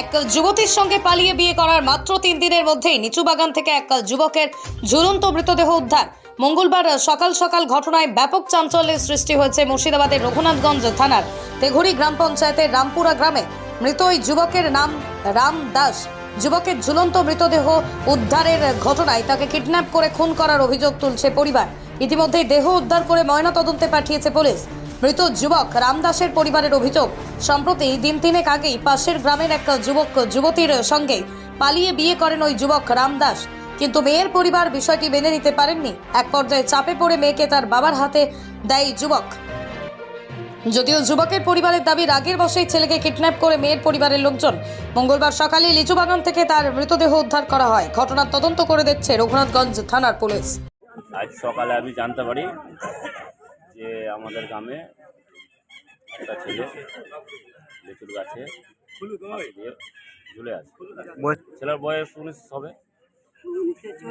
এক যুবতীর সঙ্গে পালিয়ে বিয়ে করার মাত্র তিন দিনের মধ্যেই নিচু বাগান থেকে এক যুবকের ঝুলন্ত মৃতদেহ উদ্ধার। মঙ্গলবার সকাল সকাল ঘটনায় ব্যাপক চাঞ্চল্যের সৃষ্টি হয়েছে মুর্শিদাবাদের রঘুনাথগঞ্জ থানার তেঘুরি গ্রাম পঞ্চায়েতের রামপুরা গ্রামে। মৃত ওই যুবকের নাম রাম দাস। যুবকের ঝুলন্ত মৃতদেহ উদ্ধারের ঘটনায় তাকে কিডন্যাপ করে খুন করার অভিযোগ তুলছে পরিবার। ইতিমধ্যেই দেহ উদ্ধার করে ময়নাতদন্তে পাঠিয়েছে পুলিশ। মৃত যুবক রামদাসের পরিবারের অভিযোগ। সম্প্রতি দিন তিনেক আগেই পাশের গ্রামের এক যুবক যুবতীর সঙ্গে পালিয়ে বিয়ে করেন ওই যুবক রামদাস। কিন্তু মেয়ের পরিবার বিষয়টি মেনে নিতে পারেননি। এক পর্যায়ে চাপে পড়ে মেয়েকে তার বাবার হাতে দেয় যুবক। যদিও যুবকের পরিবারের দাবি, রাগের বসেই ছেলেকে কিডন্যাপ করে মেয়ের পরিবারের লোকজন মঙ্গলবার সকালে লিচুবাগান থেকে তার মৃতদেহ উদ্ধার করা হয়। ঘটনার তদন্ত করে দেখছে রঘুনাথগঞ্জ থানার পুলিশ। আজ সকালে আমি জানতে পারি যে আমাদের গ্রামে একটা ছেলে লিচুর গাছে ঝুলে আছে। ছেলের বয়স উনিশ হবে।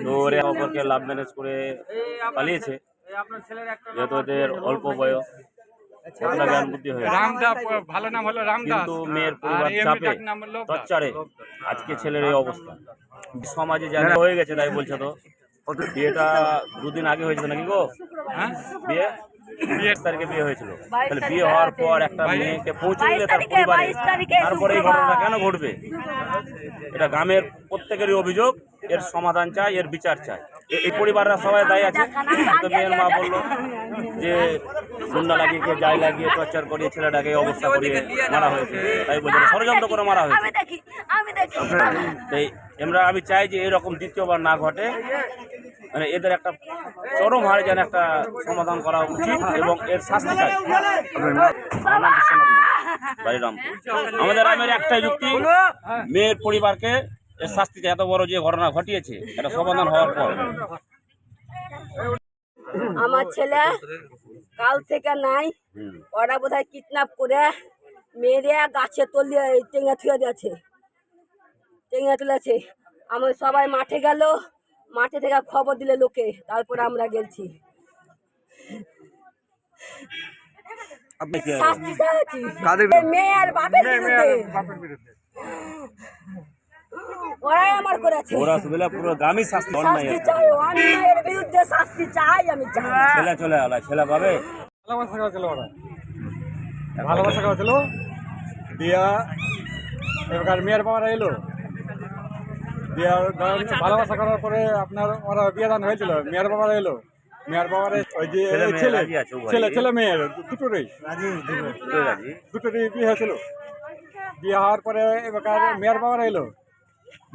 তো ওরে অপরকে লাভ ম্যানেজ করে পালিয়েছে। যেহেতু ওদের অল্প বয়স জ্ঞান বুদ্ধি হয়ে গেছে। রামদা প- ভালো নাম হলো রামদাস কিন্তু মেয়ের পরিবার চাপে টর্চারে আজকে ছেলের এই অবস্থা। সমাজে যা হয়ে গেছে তাই বলছে তো। বিয়েটা দুদিন আগে হয়েছে নাকি গো? হ্যাঁ। বিয়ে? তারিখে বিয়ে হয়েছিল। তাহলে বিয়ে হওয়ার পর একটা মেয়েকে পৌঁছে দিলে তার পরিবারে। তারপরে এই ঘটনা কেন ঘটবে? এটা গ্রামের প্রত্যেকেরই অভিযোগ এর সমাধান চাই এর বিচার চাই। এই পরিবাররা সবাই দায়ী আছে। তো মেয়ের মা বলল যে গুন্ডা লাগিয়ে যাই লাগিয়ে টর্চার করিয়ে ছেলেটাকে অবস্থা করিয়ে মারা হয়েছে। তাই বলছে ষড়যন্ত্র করে মারা হয়েছে। আমি দেখি আমি দেখি। তাই আমরা আমি চাই যে এরকম দ্বিতীয়বার না ঘটে। মানে এদের একটা চরম হারে যেন একটা সমাধান করা উচিত এবং এর শাস্তি চাই। বাড়ি রামপুর। আমাদের গ্রামের একটাই যুক্তি মেয়ের পরিবারকে এর শাস্তি এত বড় যে ঘটনা ঘটিয়েছে এটা সমাধান হওয়ার পর। আমার ছেলে কাল থেকে নাই। ওরা বোধহয় কিডন্যাপ করে মেরে গাছে তলিয়ে টেঙে থুয়ে দিয়েছে। টেঙে তুলেছে। আমি সবাই মাঠে গেল মাঠে থেকে খবর দিলে লোকে তারপরে আমরা গেছি মেয়ে আর বাপের বিরুদ্ধে। ওরাই আমার করেছে। ওরা সুবিলা পুরো গ্রামই শাস্তি অন্যায় চাই অন্যায়ের বিরুদ্ধে শাস্তি চাই আমি চাই। ছেলে চলে আলা ছেলে পাবে? ভালোবাসা করেছিল ওরা? ভালোবাসা করেছিল দিয়া এবার মেয়ের বাবারা এলো? ভালোবাসা করার পরে আপনার ওরা বিয়ে দান হয়েছিল। মেয়ের বাবারা এলো। মেয়ের বাবারে ওই যে ছেলে ছেলে? ছেলে মেয়ের দুটোরই। দুটোরই। বিয়ে হয়েছিল। বিয়ে হওয়ার পরে এবার মেয়ের বাবারা এলো।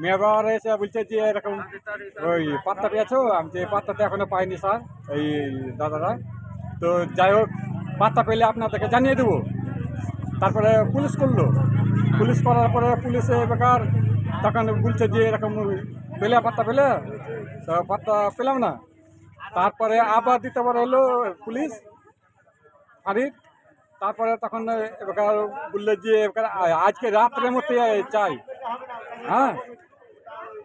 মেয়ের বাবারা এসে বলছে যে এরকম ওই পাত্তা পেয়েছ আমি যে পাত্তাটা এখনও পাইনি স্যার এই দাদারা। তো যাই হোক পাত্তা পেলে আপনাদেরকে জানিয়ে দেবো। তারপরে পুলিশ করল। পুলিশ করার পরে পুলিশে বেকার তখন বলছে যে এরকম পেলে পাত্তা পেলে পাত্তা পেলাম না। তারপরে আবার দ্বিতীয়বার এলো পুলিশ, ফাঁড়ির। তারপরে তখন এবার বলল যে এবার আজকে রাত্রের মধ্যে চাই। হ্যাঁ?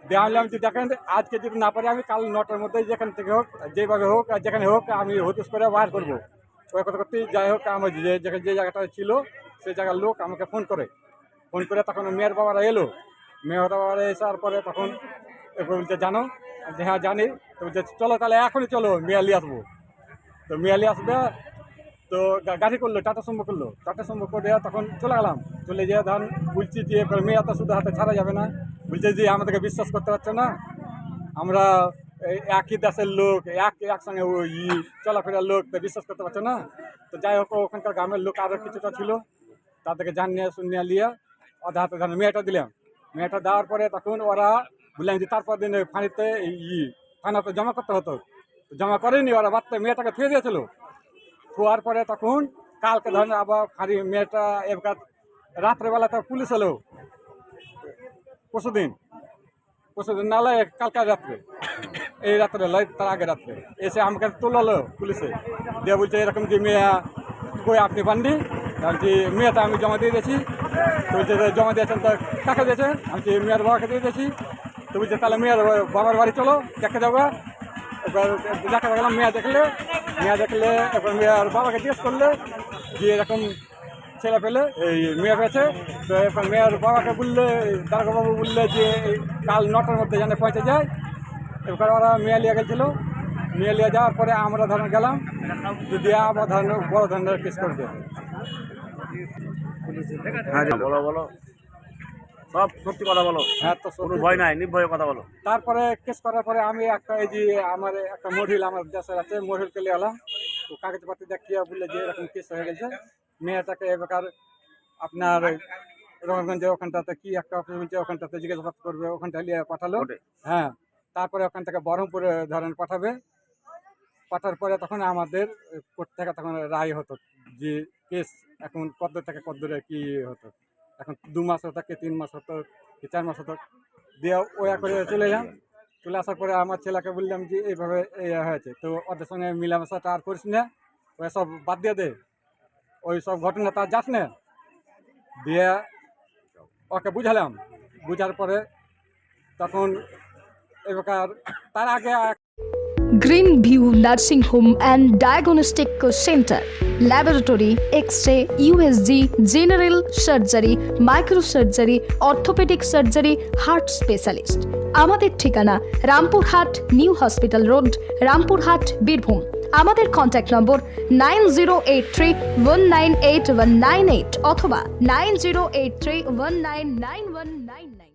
দেওয়ালাম যে দেখেন, আজকে যদি না পারে আমি কাল নটার মধ্যে যেখান থেকে হোক, যেভাবে হোক আর যেখানে হোক আমি হতুস করে বার করব। ওই কথা করতে যাই হোক, আমার যে যে জায়গাটা ছিল সেই জায়গার লোক আমাকে ফোন করে। ফোন করে তখন মেয়ের বাবারা এলো। মেয়ের বাবারা এসার পরে তখন এরপর বলছে জানো যে হ্যাঁ জানি, তো বলছে, চলো তাহলে এখনই চলো, মেয়ে নিয়ে আসব। তো মেয়ে নিয়ে আসবে, তো গাড়ি করল, টাটা সুম্ব করল। টাটা সুম্ব করে তখন চলে গেলাম। চলে যেয়ে ধর, বলছি যে মেয়ে তো শুধু হাতে ছাড়া যাবে না। বলছে যে আমাদেরকে বিশ্বাস করতে পারছে না? আমরা একই দেশের লোক, এক, একসঙ্গে ওই চলাফেরার লোক, তো বিশ্বাস করতে পারছে না? তো যাই হোক, ওখানকার গ্রামের লোক আরও কিছুটা ছিল। তাদেরকে জানিয়ে, শুনিয়ে নিয়ে ওদের হাতে ধরেন মেয়েটা দিলাম। মেয়েটা দেওয়ার পরে তখন ওরা বললাম যে, তারপর দিন ফাঁড়িতে ই, থানাতে জমা করতে হতো। জমা করেনি, ওরা বাচ্চা মেয়েটাকে থুয়ে দিয়েছিল। খোয়ার পরে তখন কালকে ধরেন আবার খালি মেয়েটা এবার রাত্রেবেলা তো পুলিশ এলো। পরশুদিন পরশুদিন নালে কালকে রাত্রে, এই রাত্রে লয় তার আগে রাত্রে। এসে আমাকে তোলালো পুলিশে। দিয়ে বলছে, এরকম যে মেয়ে, কই আপনি পাননি? বলছি, মেয়েটা আমি জমা দিয়ে দিয়েছি। তো যে জমা দিয়েছেন তো কাকে দিয়েছে আমি বলছি, মেয়ের বাবাকে দিয়ে দিয়েছি। তো বলছে তাহলে মেয়ের বাবার বাড়ি চলো দেখে যাব এবার দেখা গেলাম মেয়ে দেখলে মেয়ে দেখলে এবার মেয়ের বাবাকে জিজ্ঞেস করলে যে এরকম ছেলে পেলে এই মেয়ে পেয়েছে। তো এবার মেয়ের বাবাকে বললে দারোগাবাবু বললে যে কাল নটার মধ্যে যেন পৌঁছে যায়। এবার ওরা মেয়ে নিয়ে গেছিল। মেয়ে নিয়ে যাওয়ার পরে আমরা ধরেন গেলাম যদি আবার ধরেন বড় ধরনের কেস করবে বলো বলো। সব সত্যি কথা বলো। হ্যাঁ তো কোনো ভয় নাই নির্ভয়ে কথা বলো। তারপরে কেস করার পরে আমি একটা এই যে আমার একটা মহিল আমার দেশের আছে মহিলকে নিয়ে এলাম তো কাগজপাতি দেখিয়ে বললে যে এরকম কেস হয়ে গেছে। মেয়েটাকে এবার আপনার রহনগঞ্জের ওখানটাতে কি একটা অফিস ওখানটাতে জিজ্ঞাসাবাদ করবে ওখানটা নিয়ে পাঠালো। হ্যাঁ তারপরে ওখান থেকে বহরমপুরে ধরেন পাঠাবে। পাঠার পরে তখন আমাদের কোর্ট থেকে তখন রায় হতো যে কেস এখন কত থেকে কত দূরে কি হতো? এখন দু মাস হতো কি, তিন মাস হতো কি, চার মাস হতো? দিয়ে ওয়া করে চলে যান। চলে আসার পরে আমার ছেলেকে বললাম যে, এইভাবে এই হয়েছে। তো ওদের সঙ্গে মিলামেশাটা আর করিস না। ওই সব বাদ দিয়ে দে। ওই সব ঘটনা তার যাস না। দিয়ে ওকে বুঝালাম। বুঝার পরে তখন এবার তার আগে green view nursing home and diagnostic centre laboratory X ray USG general surgery micro surgery orthopaedic surgery heart specialist আমাদের ঠিকানা Rampurhat new hospital road, Rampurhat, Birbhum. আমাদের contact number nine zero eight three one nine eight one nine eight অথবা nine zero eight three one nine nine one nine nine.